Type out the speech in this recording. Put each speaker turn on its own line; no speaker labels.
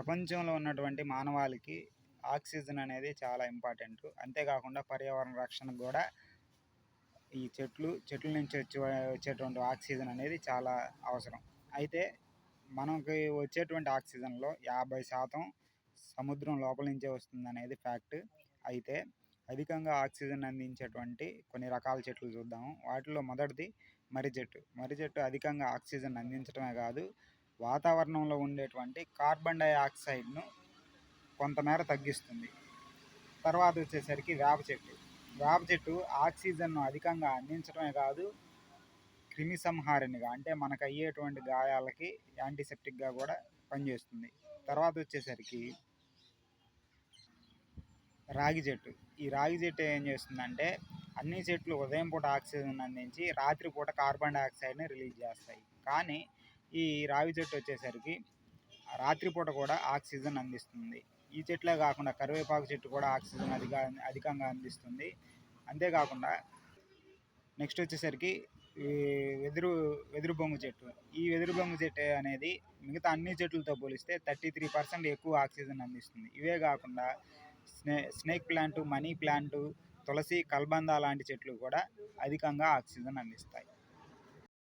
ప్రపంచంలో ఉన్నటువంటి మానవాళికి ఆక్సిజన్ అనేది చాలా ఇంపార్టెంట్. అంతేకాకుండా పర్యావరణ రక్షణకు కూడా ఈ చెట్లు చెట్ల నుంచి వచ్చే వచ్చేటువంటి ఆక్సిజన్ అనేది చాలా అవసరం. అయితే మనకి వచ్చేటువంటి ఆక్సిజన్లో యాభై శాతం సముద్రం లోపల నుంచే వస్తుంది అనేది ఫ్యాక్ట్. అయితే అధికంగా ఆక్సిజన్ అందించేటువంటి కొన్ని రకాల చెట్లు చూద్దాము. వాటిలో మొదటిది మర్రి చెట్టు. మర్రి చెట్టు అధికంగా ఆక్సిజన్ అందించడమే కాదు వాతావరణంలో ఉండేటువంటి కార్బన్ డైఆక్సైడ్ను కొంతమేర తగ్గిస్తుంది. తర్వాత వచ్చేసరికి వేప చెట్టు. వేప చెట్టు ఆక్సిజన్ను అధికంగా అందించడమే కాదు క్రిమి సంహారిణిగా అంటే మనకు అయ్యేటువంటి గాయాలకి యాంటీసెప్టిక్గా కూడా పనిచేస్తుంది. తర్వాత వచ్చేసరికి రాగి చెట్టు. ఈ రాగి చెట్టు ఏం చేస్తుందంటే అన్ని చెట్లు ఉదయం పూట ఆక్సిజన్ అందించి రాత్రిపూట కార్బన్ డైఆక్సైడ్ని రిలీజ్ చేస్తాయి. కానీ ఈ రావి చెట్టు వచ్చేసరికి రాత్రిపూట కూడా ఆక్సిజన్ అందిస్తుంది. ఈ చెట్లే కాకుండా కరివేపాకు చెట్టు కూడా ఆక్సిజన్ అధిక అధికంగా అందిస్తుంది. అంతేకాకుండా నెక్స్ట్ వచ్చేసరికి ఈ వెదురు వెదురు బొంగు చెట్టు. ఈ వెదురు బొంగు చెట్టు అనేది మిగతా అన్ని చెట్లతో పోలిస్తే థర్టీ త్రీ పర్సెంట్ ఎక్కువ ఆక్సిజన్ అందిస్తుంది. ఇవే కాకుండా స్నే snake plant money plant tulsi కల్బంద లాంటి చెట్లు కూడా అధికంగా ఆక్సిజన్ అందిస్తాయి.